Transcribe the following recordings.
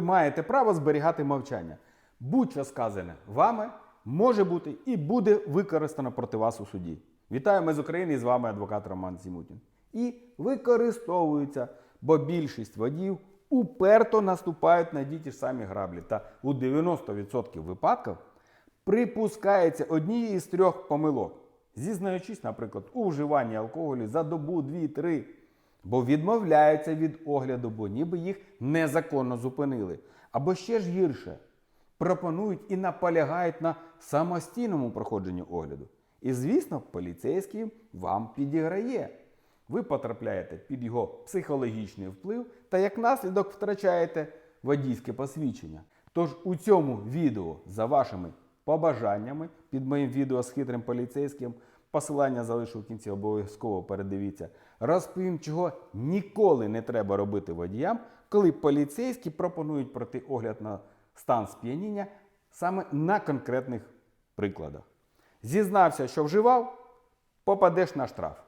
маєте право зберігати мовчання. Будь-що сказане вами може бути і буде використано проти вас у суді. Вітаю, ми з України і з вами адвокат Роман Сімутін. І використовуються, бо більшість водіїв уперто наступають на ті ж самі граблі. Та у 90% випадків припускається однією із трьох помилок, зізнаючись, наприклад, у вживанні алкоголю за добу, дві-три, бо відмовляються від огляду, бо ніби їх незаконно зупинили. Або ще ж гірше, пропонують і наполягають на самостійному проходженні огляду. І, звісно, поліцейський вам підіграє. Ви потрапляєте під його психологічний вплив та як наслідок втрачаєте водійське посвідчення. Тож у цьому відео за вашими побажаннями під моїм відео з хитрим поліцейським, посилання залишу в кінці, обов'язково передивіться, розповім, чого ніколи не треба робити водіям, коли поліцейські пропонують пройти огляд на стан сп'яніння саме на конкретних прикладах. Зізнався, що вживав, попадеш на штраф.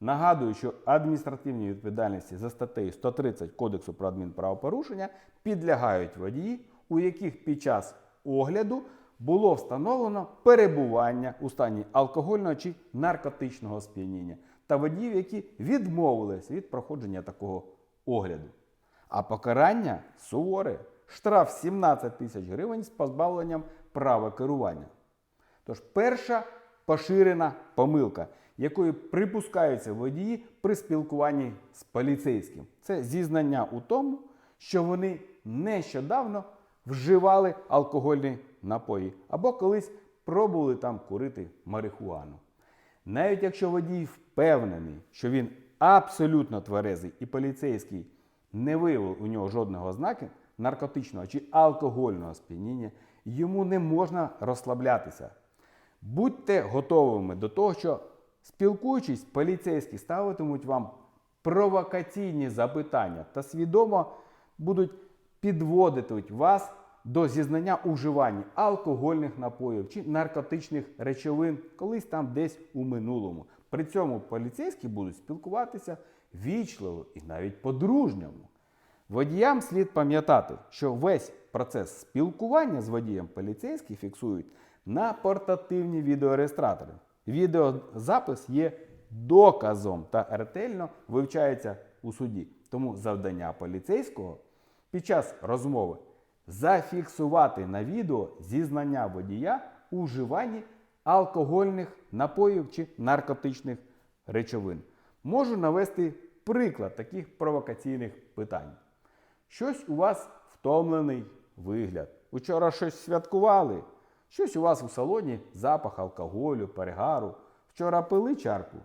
Нагадую, що адміністративній відповідальності за статтею 130 Кодексу про адмінправопорушення підлягають водії, у яких під час огляду було встановлено перебування у стані алкогольного чи наркотичного сп'яніння та водіїв, які відмовились від проходження такого огляду. А покарання суворе штраф 17 тисяч гривень з позбавленням права керування. Тож перша поширена помилка, якою припускаються водії при спілкуванні з поліцейським, це зізнання у тому, що вони нещодавно вживали алкогольні напої або колись пробували там курити марихуану. Навіть якщо водій впевнений, що він абсолютно тверезий і поліцейський не виявив у нього жодного ознаки наркотичного чи алкогольного сп'яніння, йому не можна розслаблятися. Будьте готовими до того, що спілкуючись, поліцейські ставитимуть вам провокаційні запитання та свідомо будуть підводити вас до зізнання у вживанні алкогольних напоїв чи наркотичних речовин колись там десь у минулому. При цьому поліцейські будуть спілкуватися вічливо і навіть по-дружньому. Водіям слід пам'ятати, що весь процес спілкування з водієм поліцейські фіксують на портативні відеореєстратори. Відеозапис є доказом та ретельно вивчається у суді. Тому завдання поліцейського під час розмови зафіксувати на відео зізнання водія у вживанні алкогольних напоїв чи наркотичних речовин. Можу навести приклад таких провокаційних питань. Щось у вас втомлений вигляд. Учора щось святкували, щось у вас у салоні запах алкоголю, перегару. Вчора пили чарку.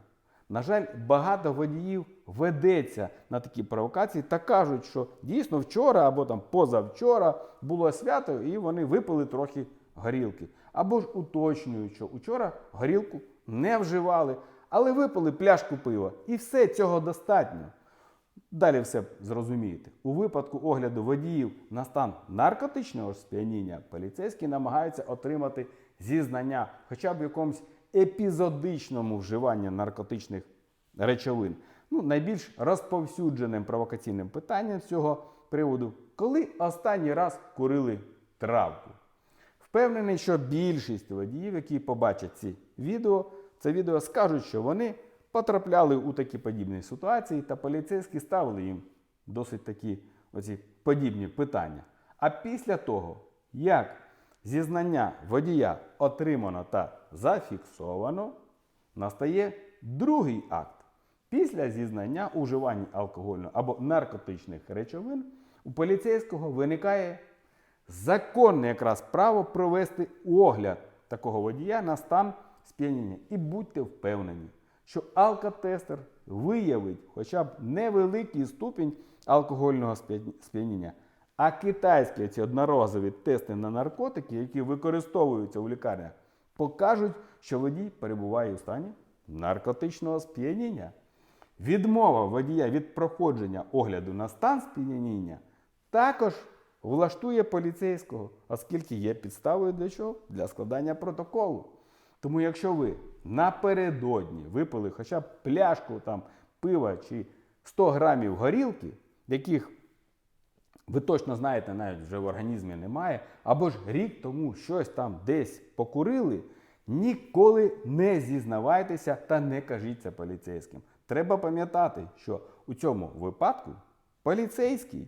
На жаль, багато водіїв ведеться на такі провокації та кажуть, що дійсно вчора або там позавчора було свято, і вони випили трохи горілки. Або ж уточнюють, що вчора горілку не вживали, але випили пляшку пива. І все цього достатньо. Далі все зрозумієте. У випадку огляду водіїв на стан наркотичного сп'яніння поліцейські намагаються отримати зізнання хоча б в якомусь епізодичному вживанні наркотичних речовин. Ну, найбільш розповсюдженим провокаційним питанням з цього приводу, коли останній раз курили травку. Впевнений, що більшість водіїв, які побачать ці відео, це відео скажуть, що вони потрапляли у такі подібні ситуації, та поліцейські ставили їм досить такі оці подібні питання. А після того, як зізнання водія отримано та зафіксовано, настає другий акт. Після зізнання у вживанні або наркотичних речовин у поліцейського виникає законне якраз право провести огляд такого водія на стан сп'яніння. І будьте впевнені, що алкотестер виявить хоча б невеликий ступінь алкогольного сп'я- сп'яніння. А китайські ці одноразові тести на наркотики, які використовуються у лікарнях, покажуть, що водій перебуває у стані наркотичного сп'яніння. Відмова водія від проходження огляду на стан сп'яніння також влаштує поліцейського, оскільки є підставою для чого? Для складання протоколу. Тому якщо ви напередодні випили хоча б пляшку там, пива чи 100 грамів горілки, яких ви точно знаєте, навіть вже в організмі немає, або ж рік тому щось там десь покурили, ніколи не зізнавайтеся та не кажіть це поліцейським. Треба пам'ятати, що у цьому випадку поліцейський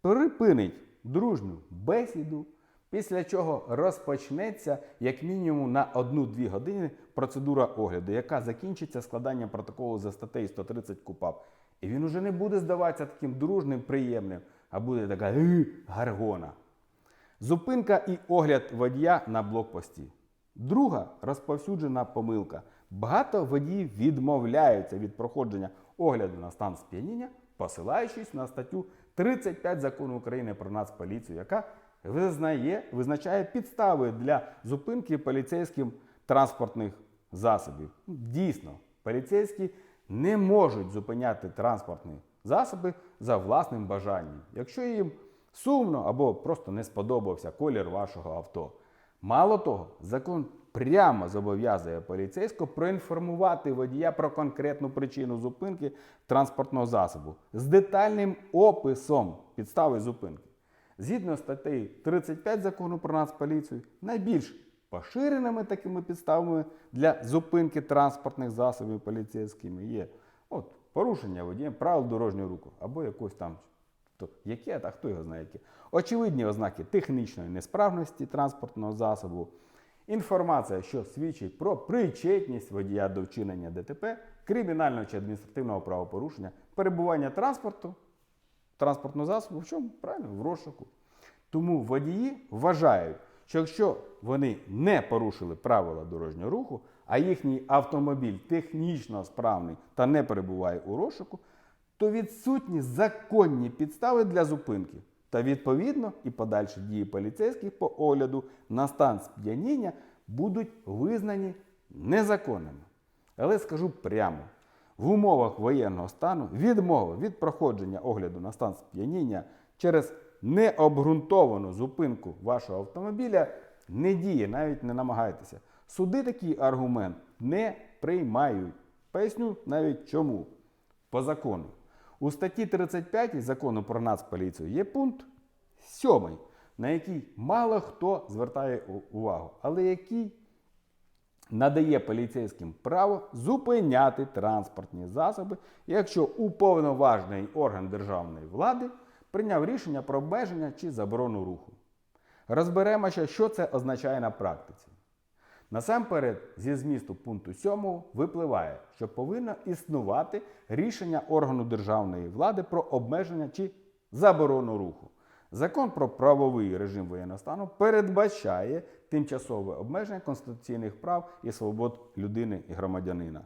припинить дружню бесіду, після чого розпочнеться як мінімум на 1-2 години процедура огляду, яка закінчиться складанням протоколу за статтею 130 КУПАП. І він уже не буде здаватися таким дружним, приємним, а буде така «Е, гаргона. Зупинка і огляд водія на блокпості. Друга розповсюджена помилка. Багато водіїв відмовляються від проходження огляду на стан сп'яніння, посилаючись на статтю 35 закону України про нацполіцію, яка визнає, визначає підстави для зупинки поліцейським транспортних засобів. Дійсно, поліцейські не можуть зупиняти транспортні засоби за власним бажанням, якщо їм сумно або просто не сподобався колір вашого авто. Мало того, закон прямо зобов'язує поліцейського проінформувати водія про конкретну причину зупинки транспортного засобу з детальним описом підстави зупинки. Згідно статтею 35 закону про нацполіцію, найбільш поширеними такими підставами для зупинки транспортних засобів поліцейськими є от, порушення водієм правил дорожнього руху або якось там яке, та хто його знає яке. Очевидні ознаки технічної несправності транспортного засобу, інформація, що свідчить про причетність водія до вчинення ДТП, кримінального чи адміністративного правопорушення, перебування транспорту, транспортного засобу, в чому? Правильно, в розшуку. Тому водії вважають, що якщо вони не порушили правила дорожнього руху, а їхній автомобіль технічно справний та не перебуває у розшуку, то відсутні законні підстави для зупинки. Та відповідно і подальші дії поліцейських по огляду на стан сп'яніння будуть визнані незаконними. Але скажу прямо: в умовах воєнного стану відмова від проходження огляду на стан сп'яніння через необґрунтовану зупинку вашого автомобіля не діє, навіть не намагайтеся. Суди такий аргумент не приймають. Поясню навіть чому. По закону. У статті 35 закону про нацполіцію є пункт 7, на який мало хто звертає увагу, але який надає поліцейським право зупиняти транспортні засоби, якщо уповноважений орган державної влади прийняв рішення про обмеження чи заборону руху. Розберемося, що це означає на практиці. Насамперед, зі змісту пункту 7 випливає, що повинно існувати рішення органу державної влади про обмеження чи заборону руху. Закон про правовий режим воєнного стану передбачає тимчасове обмеження конституційних прав і свобод людини і громадянина.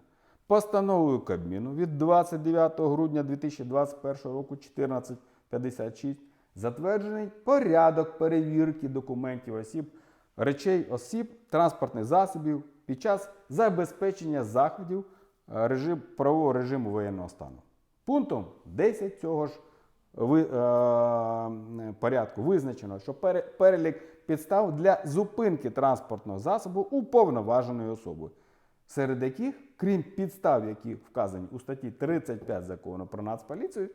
Постановою Кабміну від 29 грудня 2021 року 1456 затверджений порядок перевірки документів осіб, речей осіб, транспортних засобів під час забезпечення заходів е, режим, правового режиму воєнного стану. Пунктом 10 цього ж ви, е, порядку визначено, що перелік підстав для зупинки транспортного засобу уповноваженою особою, серед яких, крім підстав, які вказані у статті 35 закону про нацполіцію,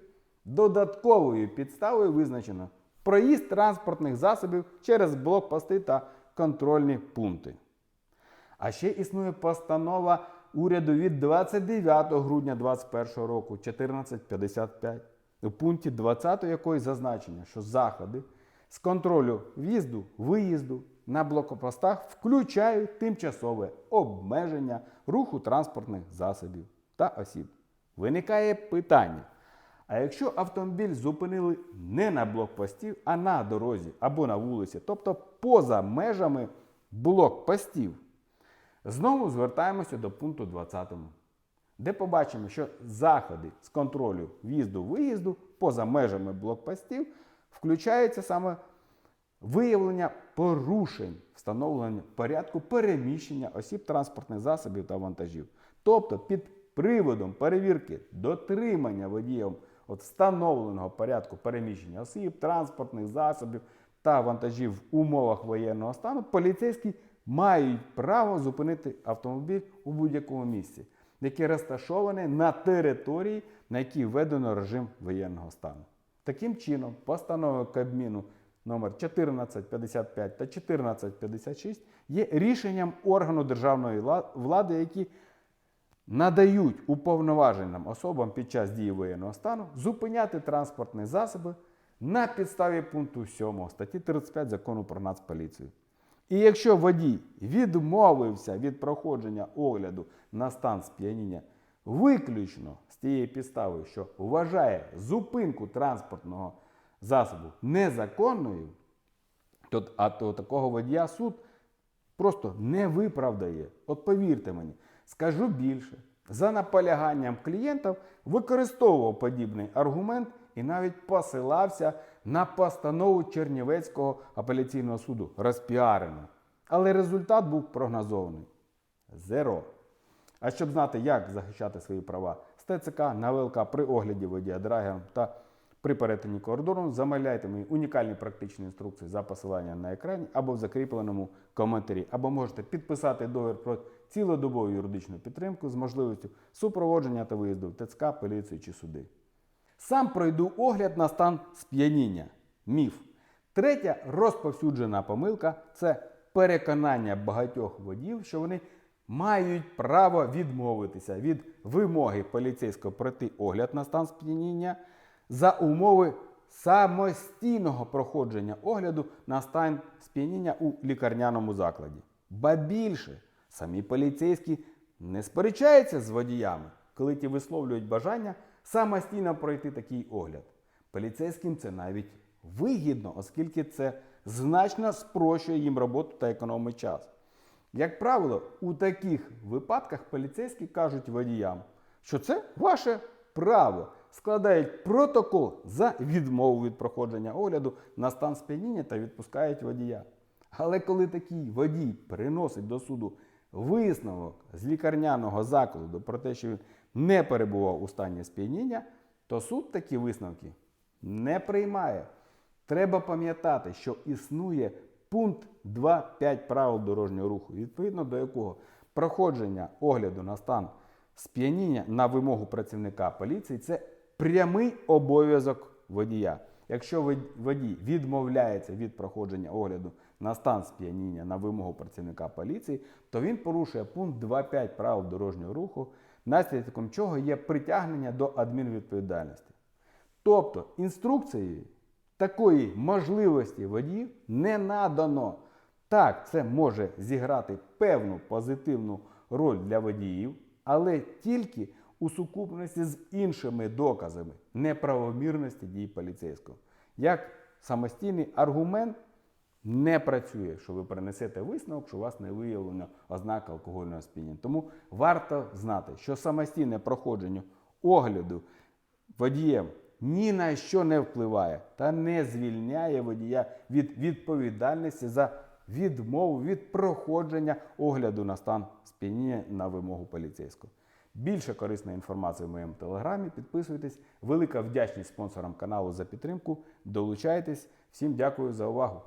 додатковою підставою визначено проїзд транспортних засобів через блокпости та контрольні пункти. А ще існує постанова уряду від 29 грудня 2021 року 1455, у пункті 20 якої зазначено, що заходи з контролю в'їзду, виїзду на блокпостах включають тимчасове обмеження руху транспортних засобів та осіб. Виникає питання. А якщо автомобіль зупинили не на блокпості, а на дорозі або на вулиці, тобто поза межами блокпостів, Знову звертаємося до пункту 20, де побачимо, що заходи з контролю в'їзду-виїзду поза межами блокпостів включаються саме виявлення порушень, встановлення порядку переміщення осіб транспортних засобів та вантажів. Тобто під приводом перевірки дотримання водієм от встановленого порядку переміщення осіб, транспортних засобів та вантажів в умовах воєнного стану, поліцейські мають право зупинити автомобіль у будь-якому місці, яке розташоване на території, на якій введено режим воєнного стану. Таким чином, постанови Кабміну номер 1455 та 1456 є рішенням органу державної влади, які надають уповноваженим особам під час дії воєнного стану зупиняти транспортні засоби на підставі пункту 7 статті 35 закону про нацполіцію. І якщо водій відмовився від проходження огляду на стан сп'яніння виключно з тієї підстави, що вважає зупинку транспортного засобу незаконною, то, а то такого водія суд просто не виправдає. От повірте мені, скажу більше. За наполяганням клієнтів використовував подібний аргумент і навіть посилався на постанову Чернівецького апеляційного суду розпіарену. Але результат був прогнозований зеро. А щоб знати, як захищати свої права з ТЦК на ВЛК при огляді водія драгером та при перетині кордону, замовляйте мої унікальні практичні інструкції за посиланням на екрані або в закріпленому коментарі, або можете підписати договір про цілодобову юридичну підтримку з можливістю супроводження та виїзду в ТЦК, поліцію чи суди. Сам пройду огляд на стан сп'яніння. Міф. Третя розповсюджена помилка це переконання багатьох водіїв, що вони мають право відмовитися від вимоги поліцейського пройти огляд на стан сп'яніння за умови самостійного проходження огляду на стан сп'яніння у лікарняному закладі. Ба більше, самі поліцейські не сперечаються з водіями, коли ті висловлюють бажання самостійно пройти такий огляд. Поліцейським це навіть вигідно, оскільки це значно спрощує їм роботу та економить час. Як правило, у таких випадках поліцейські кажуть водіям, що це ваше право, складають протокол за відмову від проходження огляду на стан сп'яніння та відпускають водія. Але коли такий водій приносить до суду висновок з лікарняного закладу про те, що він не перебував у стані сп'яніння, то суд такі висновки не приймає. Треба пам'ятати, що існує пункт 2.5 правил дорожнього руху, відповідно до якого проходження огляду на стан сп'яніння на вимогу працівника поліції це прямий обов'язок водія. Якщо водій відмовляється від проходження огляду на стан сп'яніння на вимогу працівника поліції, то він порушує пункт 2.5 правил дорожнього руху, наслідком чого є притягнення до адмінвідповідальності. Тобто інструкцією такої можливості водіїв не надано. Так, це може зіграти певну позитивну роль для водіїв, але тільки у сукупності з іншими доказами неправомірності дій поліцейського. Як самостійний аргумент не працює, що ви принесете висновок, що у вас не виявлено ознак алкогольного сп'яніння. Тому варто знати, що самостійне проходження огляду водієм ні на що не впливає та не звільняє водія від відповідальності за відмову від проходження огляду на стан сп'яніння на вимогу поліцейського. Більше корисної інформації в моєму телеграмі. Підписуйтесь. Велика вдячність спонсорам каналу за підтримку. Долучайтесь. Всім дякую за увагу.